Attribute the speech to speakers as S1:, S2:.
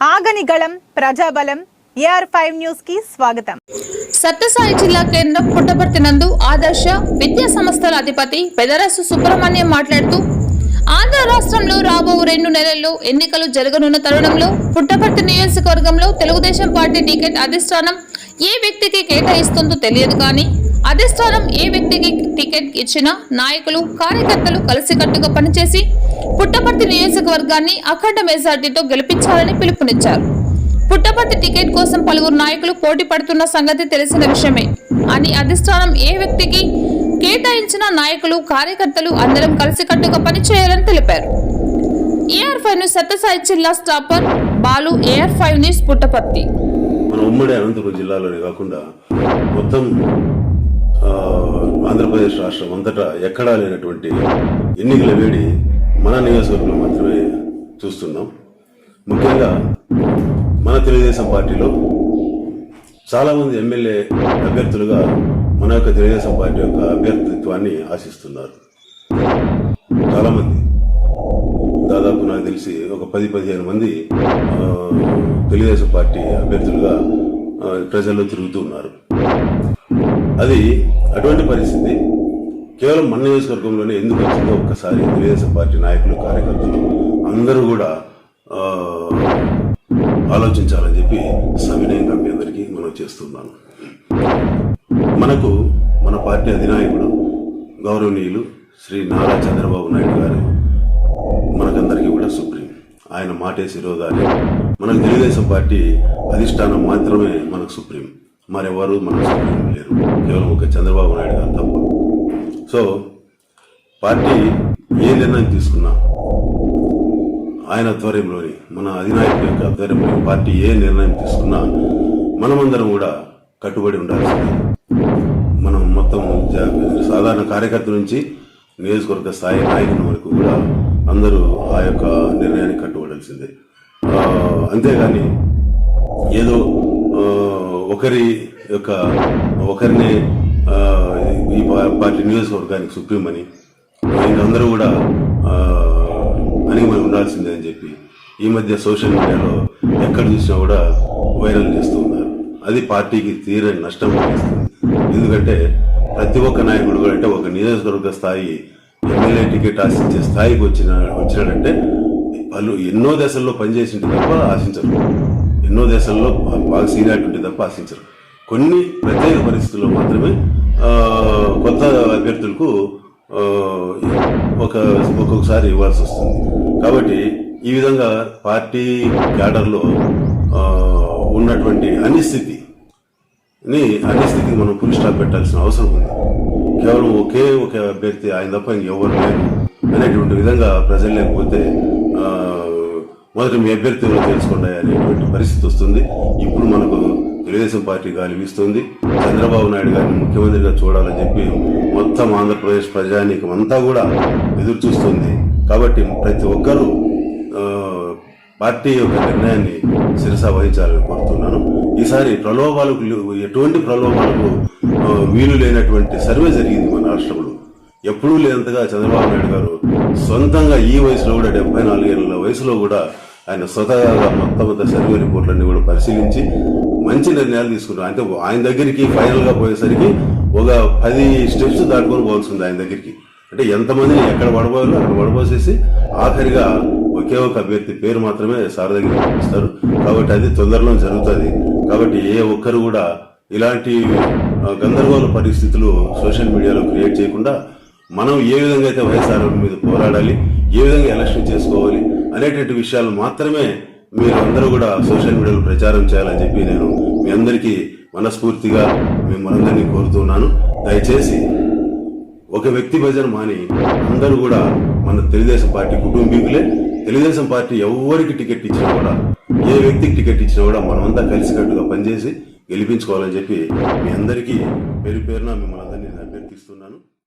S1: ఆగనిగళం గళం ప్రజాబలం AR five న్యూస్కి స్వాగతం.
S2: సత్యసాయి జిల్లా కేంద్రం పుట్టపర్తి నందు ఆదర్శ విద్యా సంస్థల అధిపతి పెదరసు సుబ్రహ్మణ్యం మాట్లాడుతూ ఆంధ్ర రాష్ట్రంలో రాబో రెండు నెలల్లో ఎన్నికలు జరగనున్న తరుణంలో పుట్టపర్తి నియోజకవర్గంలో తెలుగుదేశం పార్టీ టికెట్ అధిష్టానం ఏ వ్యక్తికి కేటాయిస్తుందో తెలియదు కానీ అధిష్టానం ఏ వ్యక్తికి టికెట్ ఇచ్చినా నాయకులు కార్యకర్తలు కలిసికట్టుగా పనిచేసి పుట్టపర్తి నియోజకవర్గాన్ని అఖండ మెజార్టీతో గెలిపించాలని పిలుపునిచ్చారు. పుట్టపర్తి టికెట్ కోసం పలువురు నాయకులు పోటీ పడుతున్న సంగతి తెలిసిన విషయమే. అని అధిష్టానం ఏ వ్యక్తికి కేటాయించిన నాయకులు కార్యకర్తలు అందరం కలిసికట్టుగా పనిచేయాలని తెలిపారు. ఏఆర్ ఫైవ్ను సత్యసాయి జిల్లా స్టాపర్ బాలు ఏఆర్ ఫైవ్ని పుట్టపర్తి
S3: మన ఉమ్మడి అనంతపురం జిల్లాలోనే కాకుండా మొత్తం ఆంధ్రప్రదేశ్ రాష్ట్రం అంతటా ఎక్కడా లేనటువంటి ఎన్నికల వేడి మన నియోజకవర్గంలో మాత్రమే చూస్తున్నాం. ముఖ్యంగా మన తెలుగుదేశం పార్టీలో చాలామంది ఎమ్మెల్యే అభ్యర్థులుగా మన యొక్క తెలుగుదేశం పార్టీ యొక్క అభ్యర్థిత్వాన్ని ఆశిస్తున్నారు. చాలామంది. దాదాపు నాకు తెలిసి ఒక పది పదిహేను మంది తెలుగుదేశం పార్టీ అభ్యర్థులుగా ప్రజల్లో తిరుగుతూ ఉన్నారు. అది అటువంటి పరిస్థితి. కేవలం మన నియోజకవర్గంలోనే ఎందుకు వచ్చిందో ఒక్కసారి తెలుగుదేశం పార్టీ నాయకులు కార్యకర్తలు అందరూ కూడా ఆలోచించాలని చెప్పి సవినయంగా మీ అందరికీ మనం చేస్తున్నాను. మనకు మన పార్టీ అధినాయకుడు గౌరవనీయులు శ్రీ నారా చంద్రబాబు నాయుడు గారు ఆయన మాటే శిరోధారి. మనకు తెలుగుదేశం పార్టీ అధిష్టానం మాత్రమే మనకు సుప్రీం. మరెవరు మనకు సుప్రీం లేరు. కేవలం ఒక చంద్రబాబు నాయుడు గారు తప్ప. సో పార్టీ ఏ నిర్ణయం తీసుకున్నా ఆయన ఆధ్వర్యంలోని మన అధినాయకుల యొక్క ఆధ్వర్యంలోని పార్టీ ఏ నిర్ణయం తీసుకున్నా మనమందరం కూడా కట్టుబడి ఉండాల్సింది. మనం మొత్తం సాధారణ కార్యకర్త నుంచి నియోజకవర్గ స్థాయి నాయకుల వరకు కూడా అందరూ ఆ యొక్క నిర్ణయానికి కట్టుబడాల్సిందే. అంతేగాని ఏదో ఒకరి యొక్క ఒకరిని ఈ పార్టీ నియోజకవర్గానికి సుప్రీం అని ఇంకందరూ కూడా ఆ, ఉండాల్సిందే అని చెప్పి ఈ మధ్య సోషల్ మీడియాలో ఎక్కడ చూసినా కూడా వైరల్ చేస్తూ ఉన్నారు. అది పార్టీకి తీరని నష్టం కలిగిస్తుంది ఎందుకంటే ప్రతి ఒక్క నాయకుడు కూడా అంటే ఒక నియోజకవర్గ స్థాయి ఎమ్మెల్యే టికెట్ ఆశించే స్థాయికి వచ్చిన వచ్చినాడంటే వాళ్ళు ఎన్నో దశల్లో పనిచేసింటే తప్ప ఆశించరు. ఎన్నో దశల్లో బాగా సీనియారిటీ ఉంటే తప్ప ఆశించరు. కొన్ని ప్రత్యేక పరిస్థితుల్లో మాత్రమే కొత్త అభ్యర్థులకు ఒక ఒక్కొక్కసారి ఇవ్వాల్సి వస్తుంది. కాబట్టి ఈ విధంగా పార్టీ క్యాడర్లో ఉన్నటువంటి అనిస్థితి అని అదే స్థితికి మనం పులి స్టాప్ పెట్టాల్సిన అవసరం ఉంది. కేవలం ఒకే ఒక అభ్యర్థి ఆయన తప్ప ఇంకెవరు లేరు అనేటువంటి విధంగా ప్రజలు లేకపోతే మొదట మీ అభ్యర్థి ఎవరో తెలుసుకోండి అనేటువంటి పరిస్థితి వస్తుంది. ఇప్పుడు మనకు తెలుగుదేశం పార్టీ గాలి వీస్తుంది. చంద్రబాబు నాయుడు గారిని ముఖ్యమంత్రిగా చూడాలని చెప్పి మొత్తం ఆంధ్రప్రదేశ్ ప్రజానీకం అంతా కూడా ఎదురు చూస్తుంది కాబట్టి ప్రతి ఒక్కరూ పార్టీ యొక్క నిర్ణయాన్ని శిరస వహించాలని కోరుతున్నాను. ఈసారి ప్రలోభాలకు ఎటువంటి ప్రలోభాలకు వీలు లేనటువంటి సర్వే జరిగింది మన రాష్ట్రంలో. ఎప్పుడూ లేనంతగా చంద్రబాబు నాయుడు గారు సొంతంగా ఈ వయసులో కూడా డెబ్బై నాలుగేళ్ళ వయసులో కూడా ఆయన స్వతహాగా మొత్తం సర్వే రిపోర్ట్లన్నీ కూడా పరిశీలించి మంచి నిర్ణయాలు తీసుకున్నారు. అంటే ఆయన దగ్గరికి ఫైనల్గా పోయేసరికి ఒక పది స్టెప్స్ దాటుకొని పోవాల్సింది ఆయన దగ్గరికి. అంటే ఎంతమందిని ఎక్కడ పడబోయాలో అక్కడ పడబోసేసి ఆఖరిగా ఒకే ఒక అభ్యర్థి పేరు మాత్రమే సార్ దగ్గర పంపిస్తారు. కాబట్టి అది తొందరలో జరుగుతుంది. కాబట్టి ఏ ఒక్కరు కూడా ఇలాంటి గందరగోళ పరిస్థితులు సోషల్ మీడియాలో క్రియేట్ చేయకుండా మనం ఏ విధంగా అయితే వైఎస్ఆర్ మీద పోరాడాలి ఏ విధంగా ఎలక్షన్ చేసుకోవాలి అనేటువంటి విషయాలు మాత్రమే మీరు అందరూ కూడా సోషల్ మీడియాలో ప్రచారం చేయాలని చెప్పి నేను మీ అందరికీ మనస్ఫూర్తిగా మిమ్మల్ని అందరినీ కోరుతున్నాను దయచేసి ఒక వ్యక్తి భజన మాని అందరూ కూడా మన తెలుగుదేశం పార్టీ కుటుంబీకులే తెలుగుదేశం పార్టీ ఎవరికి టికెట్ ఇచ్చినా కూడా ఏ వ్యక్తికి టికెట్ ఇచ్చినా కూడా మనమంతా కలిసికట్టుగా పనిచేసి గెలిపించుకోవాలని చెప్పి మీ అందరికీ పేరు పేరున మిమ్మల్ని